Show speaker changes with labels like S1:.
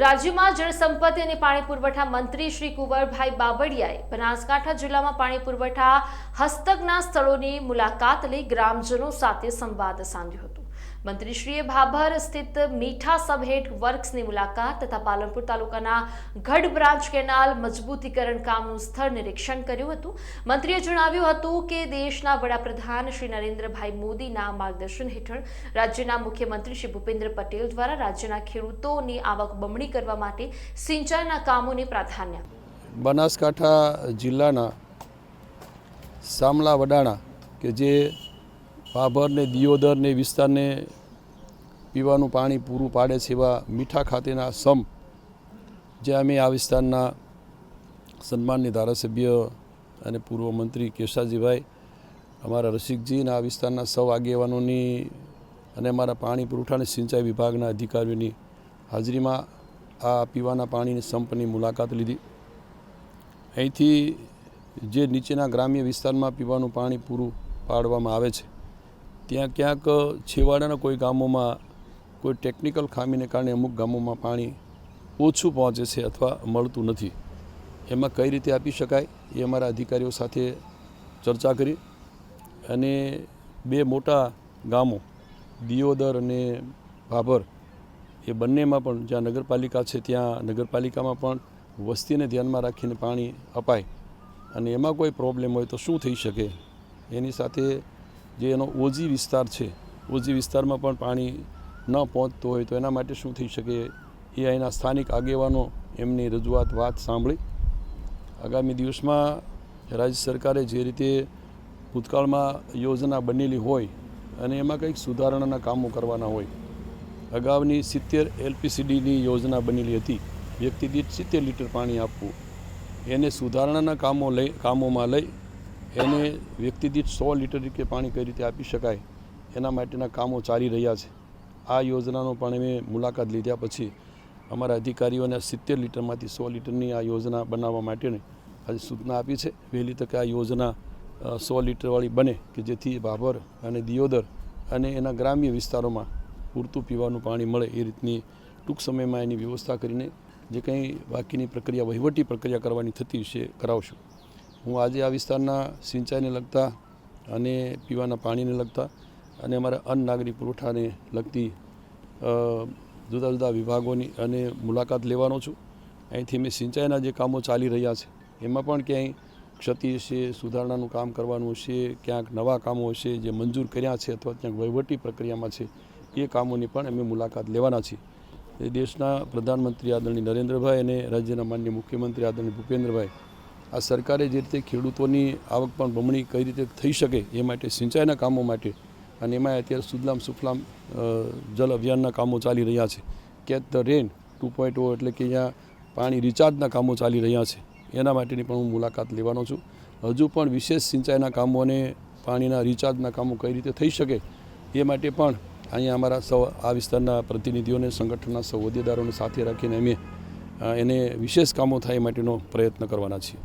S1: રાજ્યમાં જળસંપત્તિ અને પાણી પુરવઠા મંત્રી શ્રી કુંવરભાઈ બાવળિયાએ બનાસકાંઠા જિલ્લામાં પાણી પુરવઠા હસ્તકના સ્થળોની મુલાકાત લઈ ગ્રામજનો સાથે સંવાદ સાધ્યો હતો. મંત્રીશ્રીએ ભાભર સ્થિત મીઠા સબહેડ વર્ક્સની મુલાકાત તથા પાલનપુર તાલુકાના ગઢ બ્રાન્ચ કેનાલ મજબૂતીકરણ કામનું સ્થળ નિરીક્ષણ કર્યું હતું. મંત્રીએ જણાવ્યું હતું કે દેશના વડાપ્રધાન શ્રી નરેન્દ્રભાઈ મોદીના માર્ગદર્શન હેઠળ રાજ્યના મુખ્યમંત્રી શ્રી ભૂપેન્દ્ર પટેલ દ્વારા રાજ્યના ખેડૂતોની આવક બમણી કરવા માટે સિંચાઈના કામોને પ્રાધાન્ય
S2: બનાસકાંઠા જિલ્લાના સામલા વડાણા કે જે ભાભર ને દિયોદર ને વિસ્તારને પીવાનું પાણી પૂરું પાડે છે એવા મીઠા ખાતેના સમ જે અમે આ વિસ્તારના સન્માનની ધારાસભ્ય અને પૂર્વ મંત્રી કેશાજીભાઈ, અમારા રસિકજી આ વિસ્તારના સૌ આગેવાનોની અને અમારા પાણી પુરવઠા સિંચાઈ વિભાગના અધિકારીઓની હાજરીમાં આ પીવાના પાણીની સંપની મુલાકાત લીધી. અહીંથી જે નીચેના ગ્રામ્ય વિસ્તારમાં પીવાનું પાણી પૂરું પાડવામાં આવે છે ત્યાં ક્યાંક છેવાડાના કોઈ ગામોમાં કોઈ ટેકનિકલ ખામીને કારણે અમુક ગામોમાં પાણી ઓછું પહોંચે છે અથવા મળતું નથી. એમાં કઈ રીતે આપી શકાય એ અમારા અધિકારીઓ સાથે ચર્ચા કરી અને બે મોટા ગામો, દિયોદર અને ભાભર, એ બંનેમાં પણ જ્યાં નગરપાલિકા છે ત્યાં નગરપાલિકામાં પણ વસ્તીને ધ્યાનમાં રાખીને પાણી અપાય અને એમાં કોઈ પ્રોબ્લેમ હોય તો શું થઈ શકે? એની સાથે જે એનો ઓજી વિસ્તાર છે, ઓજી વિસ્તારમાં પણ પાણી ન પહોંચતું હોય તો એના માટે શું થઈ શકે? એ અહીંના સ્થાનિક આગેવાનો એમની રજૂઆત વાત સાંભળી. આગામી દિવસમાં રાજ્ય સરકારે જે રીતે ભૂતકાળમાં યોજના બનેલી હોય અને એમાં કંઈક સુધારણાના કામો કરવાના હોય, અગાઉની સિત્તેર એલપીસીડીની યોજના બનેલી હતી. વ્યક્તિ દીઠ સિત્તેર લીટર પાણી આપવું. એને સુધારણાના કામો લઈ, કામોમાં લઈ એને વ્યક્તિ દીઠ સો લીટર રીતે પાણી કઈ રીતે આપી શકાય, એના માટેના કામો ચાલી રહ્યા છે. આ યોજનાનો પણ અમે મુલાકાત લીધા પછી અમારા અધિકારીઓને સિત્તેર લીટરમાંથી સો લીટરની આ યોજના બનાવવા માટેની આજે સૂચના આપી છે. વહેલી તકે આ યોજના સો લીટરવાળી બને કે જેથી ભાભર અને દિયોદર અને એના ગ્રામ્ય વિસ્તારોમાં પૂરતું પીવાનું પાણી મળે એ રીતની ટૂંક સમયમાં એની વ્યવસ્થા કરીને જે કંઈ બાકીની પ્રક્રિયા વહીવટી પ્રક્રિયા કરવાની થતી છે કરાવશું. હું આજે આ વિસ્તારના સિંચાઈને લગતા અને પીવાના પાણીને લગતા અને અમારા અન્ન નાગરિક પુરવઠાને લગતી જુદા જુદા વિભાગોની અને મુલાકાત લેવાનો છું. અહીંથી મેં સિંચાઈના જે કામો ચાલી રહ્યા છે, એમાં પણ ક્યાંય ક્ષતિ હશે, સુધારણાનું કામ કરવાનું હશે, ક્યાંક નવા કામો હશે, જે મંજૂર કર્યા છે અથવા ક્યાંક વહીવટી પ્રક્રિયામાં છે, એ કામોની પણ અમે મુલાકાત લેવાના છીએ. દેશના પ્રધાનમંત્રી આદરણીય નરેન્દ્રભાઈ અને રાજ્યના માન્ય મુખ્યમંત્રી આદરણીય ભૂપેન્દ્રભાઈ આ સરકારે જે રીતે ખેડૂતોની આવક પણ બમણી કઈ રીતે થઈ શકે એ માટે સિંચાઈના કામો માટે અને એમાં અત્યારે સુદલામ સુફલામ જલ અભિયાનના કામો ચાલી રહ્યા છે. Catch the rain two point O એટલે કે અહીંયા પાણી રિચાર્જના કામો ચાલી રહ્યા છે. એના માટેની પણ હું મુલાકાત લેવાનો છું. હજુ પણ વિશેષ સિંચાઈના કામો અને પાણીના રિચાર્જના કામો કઈ રીતે થઈ શકે એ માટે પણ અહીંયા અમારા સૌ આ વિસ્તારના પ્રતિનિધિઓને, સંગઠનના સૌ હોદ્દેદારોને સાથે રાખીને અમે એને વિશેષ કામો થાય એ માટેનો પ્રયત્ન કરવાના છીએ.